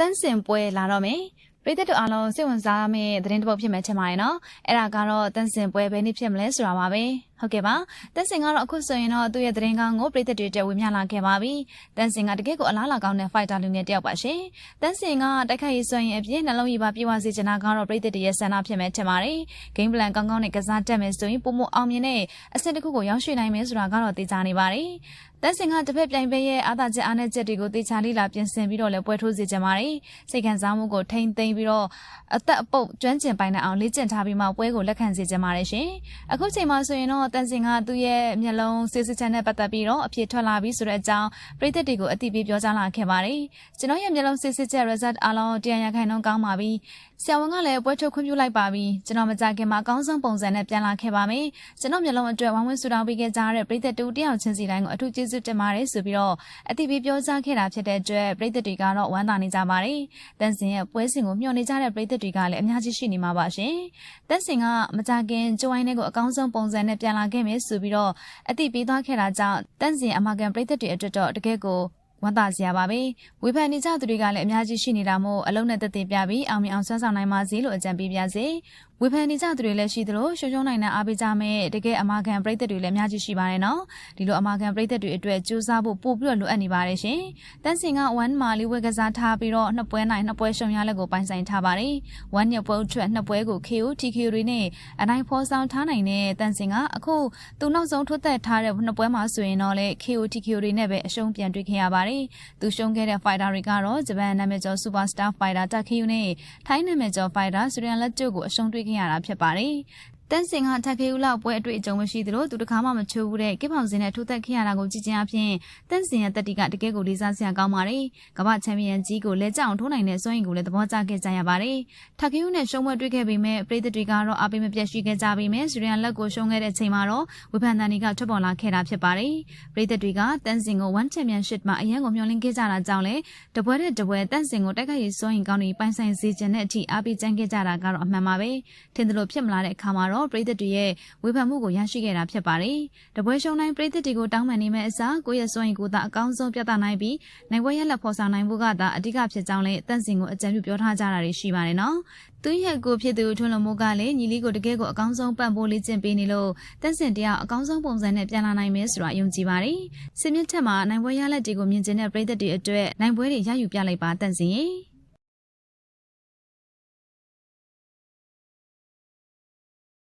တန်းစင်ပွဲလာတော့မယ်ပရိသတ်တို့အားလုံးစိတ်ဝင်စားမယ့်သတင်းတစ်ပုဒ်ဖြစ်မယ်ထင်ပါတယ်နော်အဲ့ဒါကတော့တန်းစင်ပွဲဘယ်နေ့ဖြစ်မလဲဆိုတာပါပဲ ဟုတ်ကဲ့ပါတန်းစင်ကတော့အခုဆိုရင်တော့သူ့ရဲ့သတင်းကောင်းကိုပရိသတ်တွေတက်ဝေမျှလာခဲ့ပါပြီတန်းစင်ကတကယ့်ကိုအလားအလာကောင်းတဲ့ fighter လူငယ်တစ်ယောက်ပါရှင်တန်းစင်ကတိုက်ခိုက်ရေးစွမ်းရည်အပြင်နှလုံးရည်ပါပြေဝစေချင်တာကတော့ပရိသတ်တွေရဲ့ဆန္ဒဖြစ်မယ်ထင်ပါတယ် game plan ကောင်းကောင်းနဲ့ကစားတတ်မယ်ဆိုရင်ပုံမအောင်မြင်တဲ့အဆင့်တစ်ခုကိုရောက်ရှိနိုင်မယ်ဆိုတာကတော့သိကြနေပါတယ်တန်းစင်ကတစ်ဖက်ပြိုင်ပွဲရဲ့အာသာချက်အားနည်းချက်တွေကိုတေချာလေးလာပြင်ဆင်ပြီးတော့လည်းပွဲထိုးစေချင်ပါတယ်စိတ်ခံစားမှုကိုထိမ့်သိမ်းပြီးတော့အသက်အပုတ်ကျွမ်းကျင်ပိုင်တဲ့အောင်လေ့ကျင့်ထားပြီးမှပွဲကိုလက်ခံစေချင်ပါတယ်ရှင်အခုချိန်မှာဆိုရင်တော့တန်းစင်ကသူ့ရဲ့မျက်လုံးစစ်စစ်ချက်နဲ့ပတ်သက်ပြီးတော့အဖြစ်ထွက်လာပြီဆိုတဲ့အကြောင်းပြည်သက်တွေကိုအသိပေးပြောကြားလာခဲ့ပါတယ်ကျွန်တော်ရဲ့မျက်လုံးစစ်စစ်ချက် result အားလုံးတရားရခိုင်နှုန်းကောင်းပါပြီဆရာဝန်ကလည်းပွဲထုတ်ခွင့်ပြုလိုက်ပါပြီကျွန်တော်မကြခင်မှာအကောင်းဆုံးပုံစံနဲ့ပြန်လာခဲ့ပါမယ်ကျွန်တော်မျက်လုံးအတွက်ဝမ်းဝင်းဆူတောင်းပေးခဲ့ကြတဲ့ပြည်သက်တူတယောက်ချင်းစီတိုင်းကိုအထူးကျေးဇူးတင်ပါတယ်ဆိုပြီးတော့အသိပေးပြောကြားခဲ့တာဖြစ်တဲ့အတွက်ပြည်သက်တွေကတော့ဝမ်းသာနေကြပါတယ်တန်စင်ရဲ့ပွဲစဉ်ကိုမျှော်နေကြတဲ့ပြည်သက်တွေကလည်းအများကြီးရှိနေမှာပါရှင်တန်စင်ကမကြခင်ကျိုးဝိုင်းတွေကိုအကောင်းဆုံးပုံစံနဲ့ပြန်လာခဲ့မယ်ဆိုပြီးတော့အသိပေးသွားခဲ့တာကြောင့်တန်စင်အမကန်ပြည်သက်တွေအတွက်တော့တကယ်ကိုဝမ်းသာစရာပါပဲဝေဖန်နေကြသူတွေကလည်းအများကြီးရှိနေတာမို့အလုံးနဲ့တက်တည်ပြပြီးအောင်မြင်အောင်ဆွမ်းဆောင်နိုင်ပါစေလို့အကြံပေးပါစေ ဝေဖန်နေကြသူတွေလည်းရှိသလိုရှုံရှုံနိုင်တဲ့အားပေးကြမဲ့တကယ်အမာခံပရိသတ်တွေလည်းအများကြီးရှိပါတယ်နော်ဒီလိုအမာခံပရိသတ်တွေအတွက်ကြိုးစားဖို့ပို့ပြီးတော့လိုအပ်နေပါတယ်ရှင်တန်းစင်က1မာလီဝဲကစားထားပြီးတော့နှစ်ပွဲနိုင်နှစ်ပွဲရှုံရလက်ကိုပိုင်ဆိုင်ထားပါတယ်1ညပွဲအတွက်နှစ်ပွဲကို KO TKO တွေနဲ့အနိုင်ဖော်ဆောင်ထားနိုင်တဲ့တန်းစင်ကအခုသူနောက်ဆုံးထိုးသက်ထားတဲ့နှစ်ပွဲမှာဆိုရင်တော့လေ KO TKO တွေနဲ့ပဲအရှုံးပြန်တွေ့ခဲ့ရပါတယ်သူရှုံးခဲ့တဲ့ fighter တွေကတော့ဂျပန်နာမည်ကျော် Superstar Fighter Takeyu နဲ့ထိုင်းနာမည်ကျော် Fighter Suryan Latcho ကိုအရှုံးတွေ့ခဲ့ရတာဖြစ်ပါတယ် တန်းစင်ကထက်ခေဦးလောက်ပွဲအတွေ့အကြုံမရှိသလိုသူတခါမှမချိုးဘူးတဲ့ကိပောင်စင်နဲ့ထိုးသက်ခဲ့ရတာကိုကြည့်ချင်းအပြင်တန်းစင်ရဲ့တက်တီကတကယ်ကိုလေးစားစရာကောင်းပါတယ်။ကမ္ဘာချန်ပီယံကြီးကိုလက်ကျအောင်ထိုးနိုင်တဲ့စွမ်းရည်ကိုလည်းသဘောကျခဲ့ကြရပါတယ်။ထက်ခေဦးနဲ့ရှုံးပွဲတွေ့ခဲ့ပေမဲ့ပရိသတ်တွေကတော့အပိမပြတ်ရှိခဲ့ကြပေမဲ့စရီယန်လက်ကိုရှုံးခဲ့တဲ့ချိန်မှာတော့ဝေဖန်တန်တွေကထွက်ပေါ်လာခဲ့တာဖြစ်ပါတယ်။ပရိသတ်တွေကတန်းစင်ကို1 Championship မှာအရန်ကိုမျှော်လင့်ခဲ့ကြတာကြောင့်လေတပွဲတဲ့တပွဲတန်းစင်ကိုတိုက်ခိုက်ရေးစွမ်းရည်ကောင်းတွေပိုင်ဆိုင်စေချင်တဲ့အထိအားပေးကြံခဲ့ကြတာကတော့အမှန်ပါပဲ။ထင်သလိုဖြစ်မလာတဲ့အခါမှာတော့ပရိသတ်တွေရဲ့ဝေဖန်မှုကိုရရှိခဲ့တာဖြစ်ပါတယ်။တပွဲရှုံတိုင်းပြည်သက်တွေကိုတောင်းပန်နေမဲ့အစားကိုယ့်ရဲ့စွမ်းရည်ကိုသာအကောင်းဆုံးပြသနိုင်ပြီးနိုင်ပွဲရလက်ဖော်ဆောင်နိုင်ဖို့ကသာအဓိကဖြစ်ကြောင်းလည်းတန့်စင်ကိုအကြံပြုပြောထားကြတာတွေရှိပါတယ်နော်။သူရဲ့ကိုဖြစ်သူထွန်းလုံမိုးကလည်းညီလေးကိုတကယ်ကိုအကောင်းဆုံးပံ့ပိုးလေးကျင့်ပေးနေလို့တန့်စင်တရားအကောင်းဆုံးပုံစံနဲ့ပြန်လာနိုင်မယ်ဆိုတာယုံကြည်ပါတယ်။စစ်မြစ်ထက်မှာနိုင်ပွဲရလက်တွေကိုမြင်ကျင်တဲ့ပြည်သက်တွေအတွက်နိုင်ပွဲတွေရယူပြလိုက်ပါတန့်စင်။